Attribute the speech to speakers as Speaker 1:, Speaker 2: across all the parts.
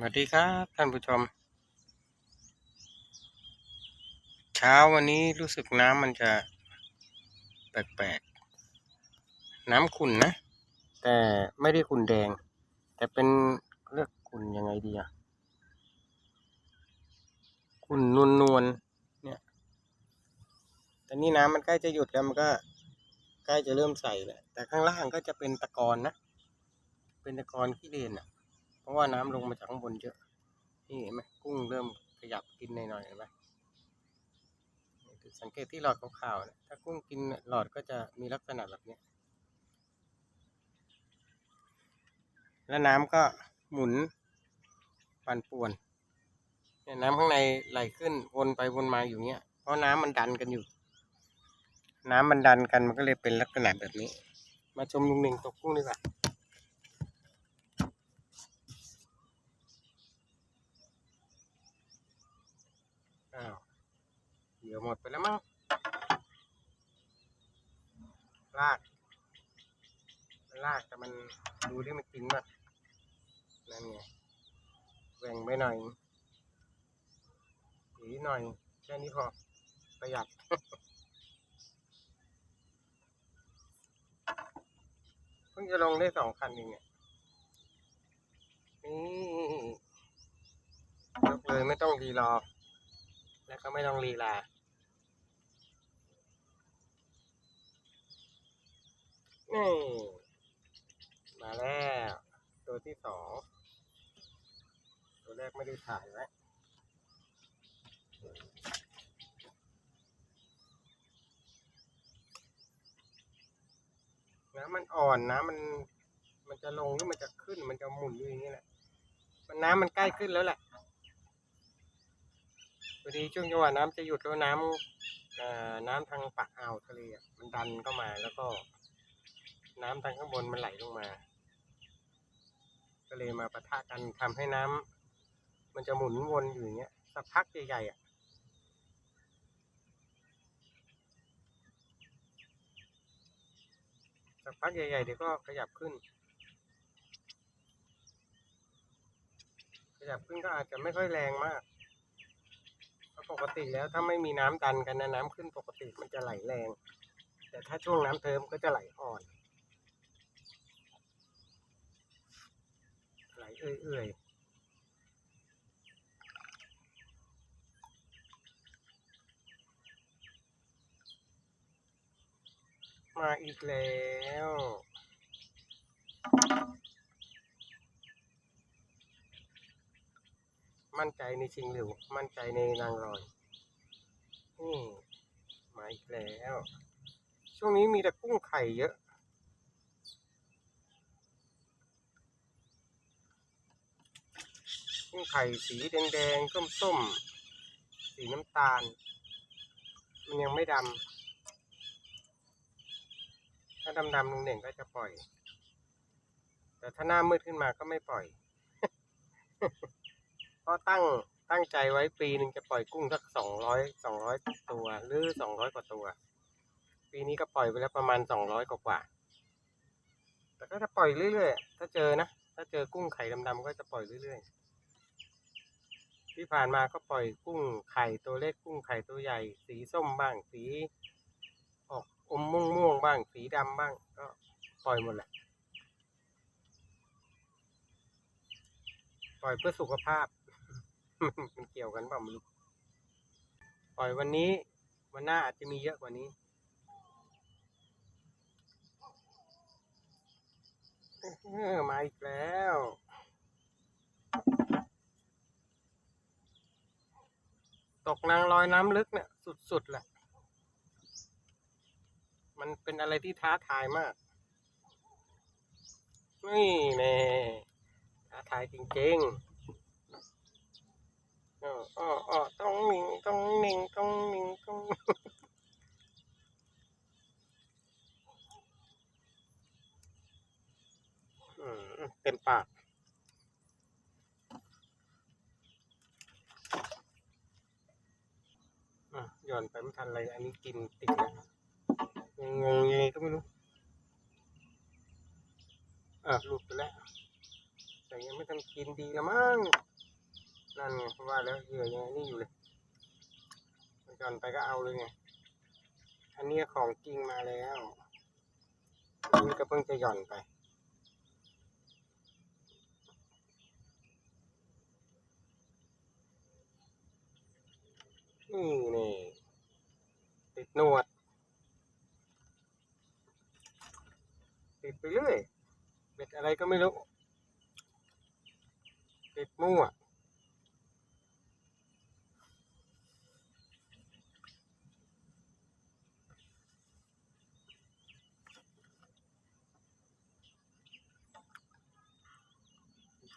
Speaker 1: สวัสดีครับท่านผู้ชม เช้าวันนี้รู้สึกน้ำมันจะ แปลกๆ น้ำขุ่นนะ แต่ไม่ได้ขุ่นแดง แต่เป็นเลือกขุ่นยังไงดีอะขุ่นนวลนวลๆเนี่ยแต่นี่น้ำมันใกล้จะหยุดแล้วมันก็ ใกล้จะเริ่มใสแล้วแต่ข้างล่างก็จะเป็นตะกอนนะ เป็นตะกอนขี้เลนอะ ราะว่าน้ำลงมาจากข้างบนเยอะ นี่เห็นไหมกุ้งเริ่มขยับกินหน่อยๆเห็นไหมนี่คือสังเกตที่หลอดขาวๆเนี่ยถ้ากุ้งกินหลอดก็จะมีลักษณะแบบนี้ แล้วน้ำก็หมุนปั่นป่วนเนี่ยน้ำข้างในไหลขึ้นวนไปวนมาอยู่เนี้ย เพราะน้ำมันดันกันอยู่ น้ำมันดันกันมันก็เลยเป็นลักษณะแบบนี้ มาชมลุงหนึ่งตกกุ้งดีกว่า อ้าวเดี๋ยวหมดไปแล้วมั้งลากมันลากแต่มันดูที่มันกินป่ะนั่นไงแหว่งไปหน่อยสีหน่อย แค่นี้พอ ประหยัดเพิ่งจะลงได้สองคันเองเนี่ยนี่ยกเลยไม่ต้องรีรอ แล้วก็ไม่ต้องลีลา นี่มาแล้วตัวที่สองตัวแรกไม่ได้ถ่ายไว้น้ำมันอ่อนน้ำมันมันจะลงหรือมันจะขึ้น มันจะหมุนอยู่อย่างนี้แหละมันน้ำมันใกล้ขึ้นแล้วแหละพอดีช่วงจังหวะน้ำจะหยุดแล้วน้ำน้ำทางปากอ่าวทะเลมันดันเข้ามาแล้วก็ น้ำทางข้างบนมันไหลลงมา ก็เลยมาปะทะกันทำให้น้ำมันจะหมุนวนอยู่อย่างเงี้ยสักพักใหญ่ๆอะสักพักใหญ่ๆเดี๋ยวก็ขยับขึ้น ขยับขึ้นก็อาจจะไม่ค่อยแรงมากเพราปกติแล้วถ้าไม่มีน้ำดันกันนะน้ำขึ้นปกติมันจะไหลแรง แต่ถ้าช่วงน้ำเทิมก็จะไหลอ่อน ไหลเอื่อยๆมาอีกแล้วมั่นใจในชิงหลิวมั่นใจในนางรอยนี่มาอีกแล้ว ช่วงนี้มีแต่กุ้งไข่เยอะ กุ้งไข่สีแดงๆส้มๆ สีน้ำตาล มันยังไม่ดำ ถ้าดำๆลุงเด่งก็จะปล่อย แต่ถ้าหน้ามืดขึ้นมาก็ไม่ปล่อยเพราะตั้งตั้งใจไว้ปีหนึ่งจะปล่อยกุ้งสักสองร้อยสองร้อยตัว หรือสองร้อยกว่าตัว ปีนี้ก็ปล่อยไปแล้วประมาณสองร้อยกว่า แต่ก็จะปล่อยเรื่อยๆ ถ้าเจอนะ ถ้าเจอกุ้งไข่ดำๆก็จะปล่อยเรื่อยๆ ที่ผ่านมาก็ปล่อยกุ้งไข่ตัวเล็กกุ้งไข่ตัวใหญ่ สีส้มบ้างสีออกอมม่วงม่วงบ้าง สีดำบ้าง ก็ปล่อยหมดแหละปล่อยเพื่อสุขภาพ มันเกี่ยวกันเปล่าไม่รู้ปล่อยวันนี้วันหน้าอาจจะมีเยอะกว่านี้เออมาอีกแล้ว ตกนางลอยน้ำลึกเนี่ยสุดๆแหละ มันเป็นอะไรที่ท้าทายมาก นี่แน่ท้าทายจริงๆอ้ออ้ออ้ต้องนิงต้องนิงต้องนิงต้องเต็มปาก อ่อนไปไม่ทันไรอันนี้กินติดแล้วงงยังไงก็ไม่รู้อะหลุดไปแล้วแต่ยังไม่ทันกินดีละมั้งนั่นไงเพราะว่าแล้วเหยื่อยังไงนี่อยู่เลยมันหย่อนไปก็เอาเลยไงอันเนี้ยของจริงมาแล้วนี่ก็เพิ่งจะหย่อนไปนี่นี่ ติดนวด ติดไปเรื่อยเบ็ดอะไรก็ไม่รู้ ติดมั่ว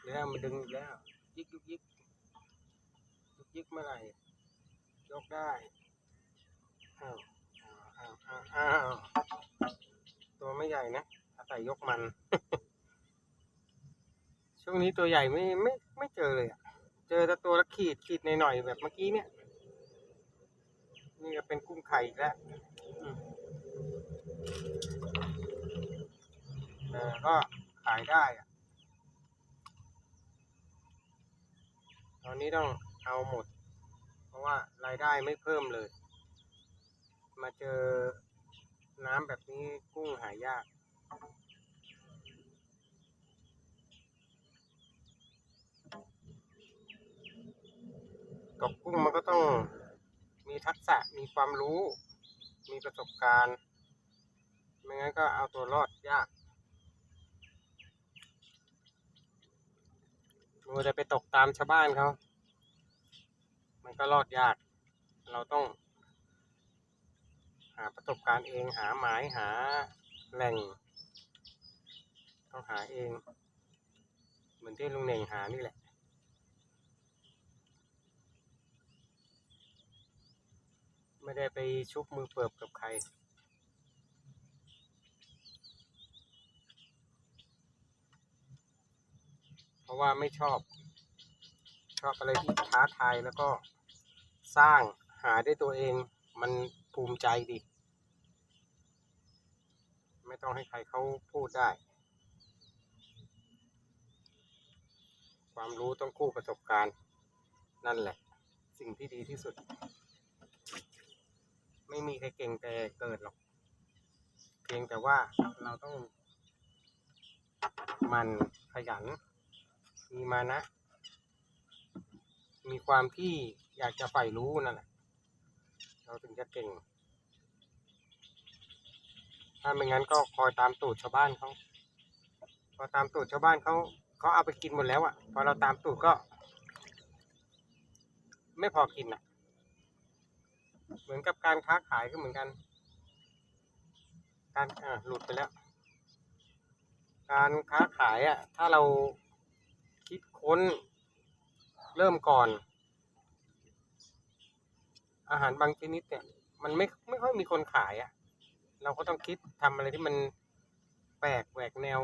Speaker 1: แล้วมันดึงแล้ว ยิกยุกยิกยุกยิกเมื่อไหร่ยกได้ อ้าวอ้าวอ้าวอ้าวตัวไม่ใหญ่นะอาศัยยกมัน ช่วงนี้ตัวใหญ่ไม่ไม่ไม่เจอเลยอะเจอแต่ตัวละขีดขีดหน่อยๆแบบเมื่อกี้เนี่ย นี่ก็เป็นกุ้งไข่แล้วแต่ก็ขายได้อะตอนนี้ต้องเอาหมด เพราะว่ารายได้ไม่เพิ่มเลย มาเจอน้ำแบบนี้กุ้งหายาก ตกกุ้งมันก็ต้องมีทักษะมีความรู้ มีประสบการณ์ ไม่งั้นก็เอาตัวรอดยากมัวจะไปตกตามชาวบ้านเขา มันก็รอดยาก เราต้อง หาประสบการณ์เองหาหมายหาแหล่ง ต้องหาเอง เหมือนที่ลุงเน่งหานี่แหละไม่ได้ไปชุบมือเปิบกับใคร เพราะว่าไม่ชอบ ชอบอะไรที่ท้าทายแล้วก็สร้างหาได้ตัวเองมัน ภูมิใจดีไม่ต้องให้ใครเขาพูดได้ ความรู้ต้องคู่ประสบการณ์ นั่นแหละ สิ่งที่ดีที่สุด ไม่มีใครเก่งแต่เกิดหรอก เพียงแต่ว่าเราต้อง มันขยัน มีมานะ มีความที่อยากจะใฝ่รู้นั่นแหละ เราถึงจะเก่ง ถ้าไม่งั้นก็คอยตามตูดชาวบ้านเขาพอตามตูดชาวบ้านเขาเขาเอาไปกินหมดแล้วอะ่ะ พอเราตามตูดก็ ไม่พอกินอะ เหมือนกับการค้าขายก็เหมือนกัน การอ่าหลุดไปแล้ว การค้าขายอะ ถ้าเราคิดค้นเริ่มก่อน อาหารบางชนิดเนี่ยมันไม่ไม่ค่อยมีคนขายอะ เราก็ต้องคิดทำอะไรที่มันแปลกแหวกแนว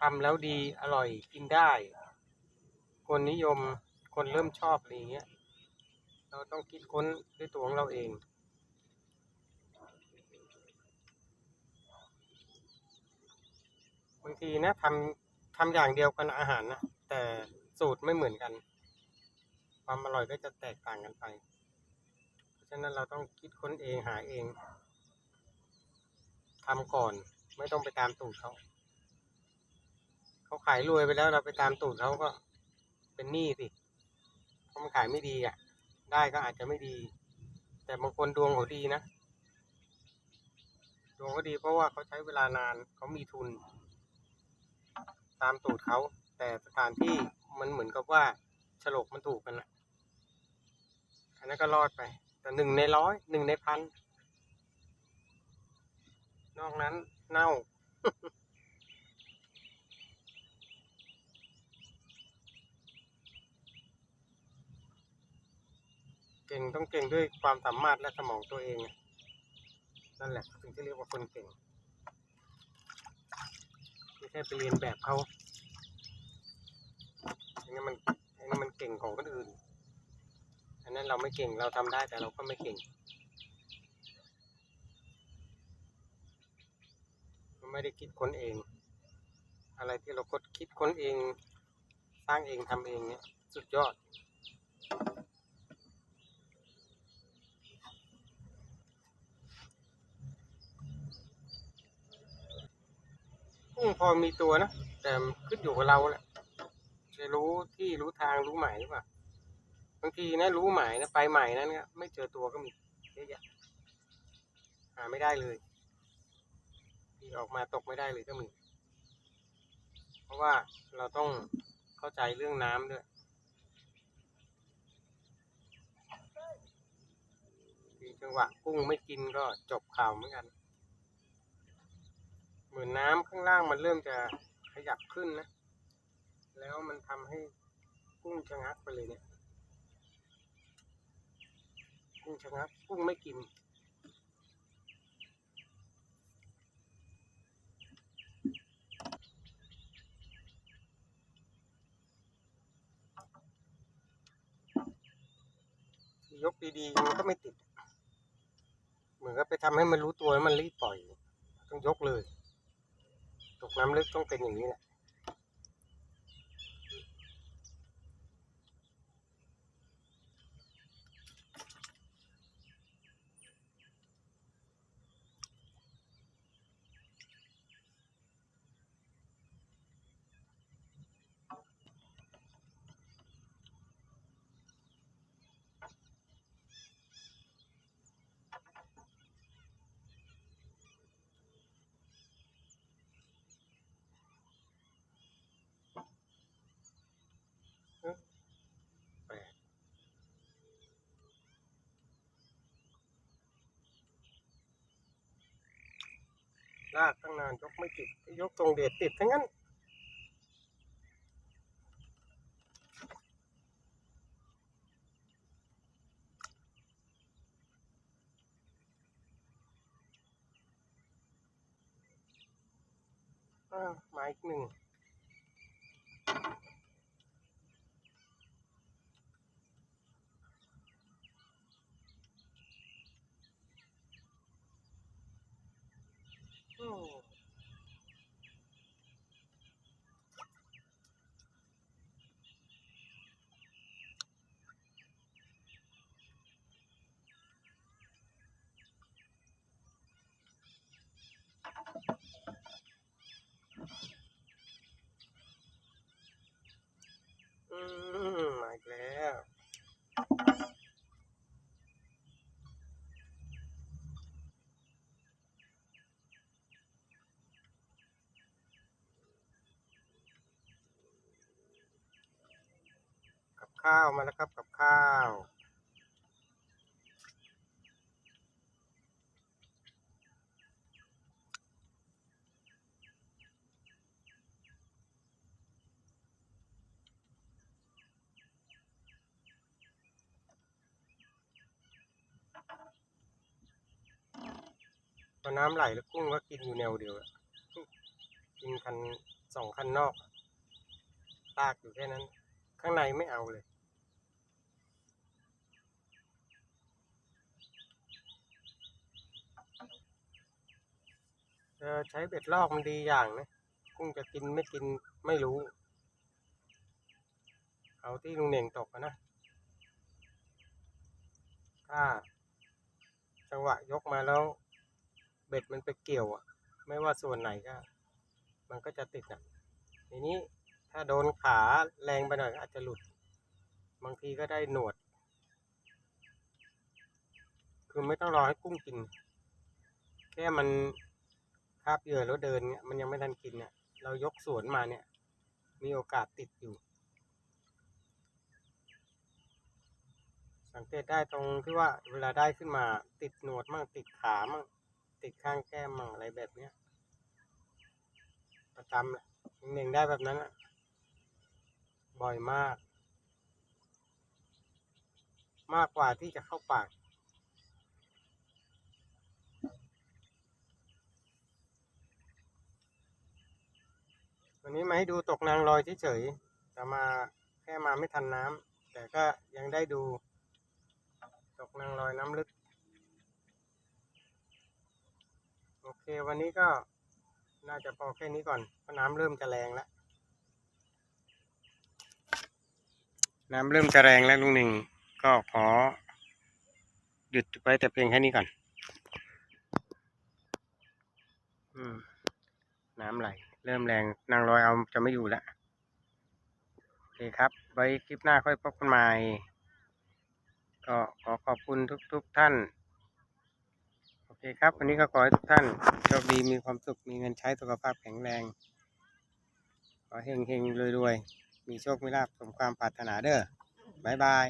Speaker 1: ทำแล้วดีอร่อยกินได้ คนนิยมคนเริ่มชอบอะไรเงี้ยเราต้องคิดค้นด้วยตัวของเราเองบางทีนะทำทำอย่างเดียวกันอาหารนะแต่สูตรไม่เหมือนกัน ความอร่อยก็จะแตกต่างกันไป ฉะนั้นเราต้องคิดค้นเองหาเองทำก่อน ไม่ต้องไปตามตูดเขาเขาขายรวยไปแล้วเราไปตามตูดเขาก็เป็นหนี้สิเพราะมันขายไม่ดีอะ ได้ก็อาจจะไม่ดี แต่บางคนดวงเขาดีนะดวงเขาดีเพราะว่าเขาใช้เวลานานเขามีทุน ตามตูดเขา แต่สถานที่มันเหมือนกับว่าฉลกมันถูกกันอะอันนั้นก็รอดไป หนึ่งในร้อยหนึ่งในพันนอกนั้นเน่า เก่งต้องเก่งด้วยความสามารถและสมองตัวเอง นั่นแหละถึงจะเรียกว่าคนเก่งไม่ใช่ไปเรียนแบบเขาอันนั้นมันอันนั้นมันเก่งของคนอื่น นนั้นเราไม่เก่งเราทำได้แต่เราก็ไม่เก่ง ไม่ได้คิดค้นเอง อะไรที่เราคดคิดค้นเอง สร้างเองทำเองเนี่ยสุดยอดกุ้งพอมีตัวนะ แต่ขึ้นอยู่กับเราแหละจะรู้ที่รู้ทางรู้หมายหรือเปล่า บางทีนะรู้หมายนะไปหมายนั้นก็ไม่เจอตัวก็มีเยอะแยะหาไม่ได้เลยที่ออกมาตกไม่ได้เลยก็มี เพราะว่าเราต้องเข้าใจเรื่องน้ำด้วยทีจังหวะกุ้งไม่กินก็จบข่าวเหมือนกัน เหมือนน้ำข้างล่างมันเริ่มจะขยับขึ้นนะ แล้วมันทำให้กุ้งชะงักไปเลยเนี่ย กุ้งชะงักกุ้งไม่กินยกดีๆมันก็ไม่ติด เหมือนกับไปทำให้มันรู้ตัวแล้วมันรีบปล่อย ต้องยกเลย ตกน้ำลึกต้องเป็นอย่างนี้แหละ ลากตั้งนานยกไม่ติดยกตรงเดชติดทั้งนั้นอ่ามาอีกหนึ่ง อืมอืมมาอีกแล้ว กับ ข้าวมาแล้วครับกับข้าวพอน้ำไหลแล้วกุ้งก็กินอยู่แนวเดียวอะกินคันสองคันนอกลากอยู่แค่นั้น ข้างในไม่เอาเลย เออ ใช้เบ็ดลอกมันดีอย่างนะกุ้งจะกินไม่กินไม่รู้ เอาที่ลุงเหน่งตกนะถ้าจังหวะยกมาแล้วเบ็ดมันไปเกี่ยวอะ ไม่ว่าส่วนไหนก็ มันก็จะติดอะทีนี้ถ้าโดนขาแรงไปหน่อยอาจจะหลุด บางทีก็ได้หนวด คือไม่ต้องรอให้กุ้งกิน แค่มันาบเหยื่อแล้วเดินเนี่ยมันยังไม่ทันกินเนี่ยเรายกสวนมาเนี่ย มีโอกาสติดอยู่ สังเกตได้ตรงที่ว่าเวลาได้ขึ้นมาติดหนวดมั่งติดขามั่งติดข้างแก้มมั่งอะไรแบบเนี้ยประจำแหละเน่งได้แบบนั้นอะบ่อยมาก มากกว่าที่จะเข้าปาก วันนี้มา ให้ดูตกนางลอยเฉยๆแต่มาแค่มาไม่ทันน้ำแต่ก็ยังได้ดู ตกนางลอยน้ำลึก โอเควันนี้ก็น่าจะพอแค่นี้ก่อนเพราะน้ำเริ่มจะแรงแล้ว น้ำเริ่มจะแรงแล้วลุงหนึ่งก็ขอหยุดไว้แต่เพียงแค่นี้ก่อนอืมน้ำไหล เริ่มแรงนางรอยเอาจะไม่อยู่แล้วโอเคครับ ไว้คลิปหน้าค่อยพบกันใหม่ก็ขอขอบคุณทุกๆทท่าน โอเคครับ วันนี้ก็ขอให้ทุกท่านโชคดีมีความสุขมีเงินใช้สุขภาพแข็งแรง ขอเฮงเฮงรวยรวยๆมีโชคมีลาภสมความปรารถนาเด้อบ๊ายบาย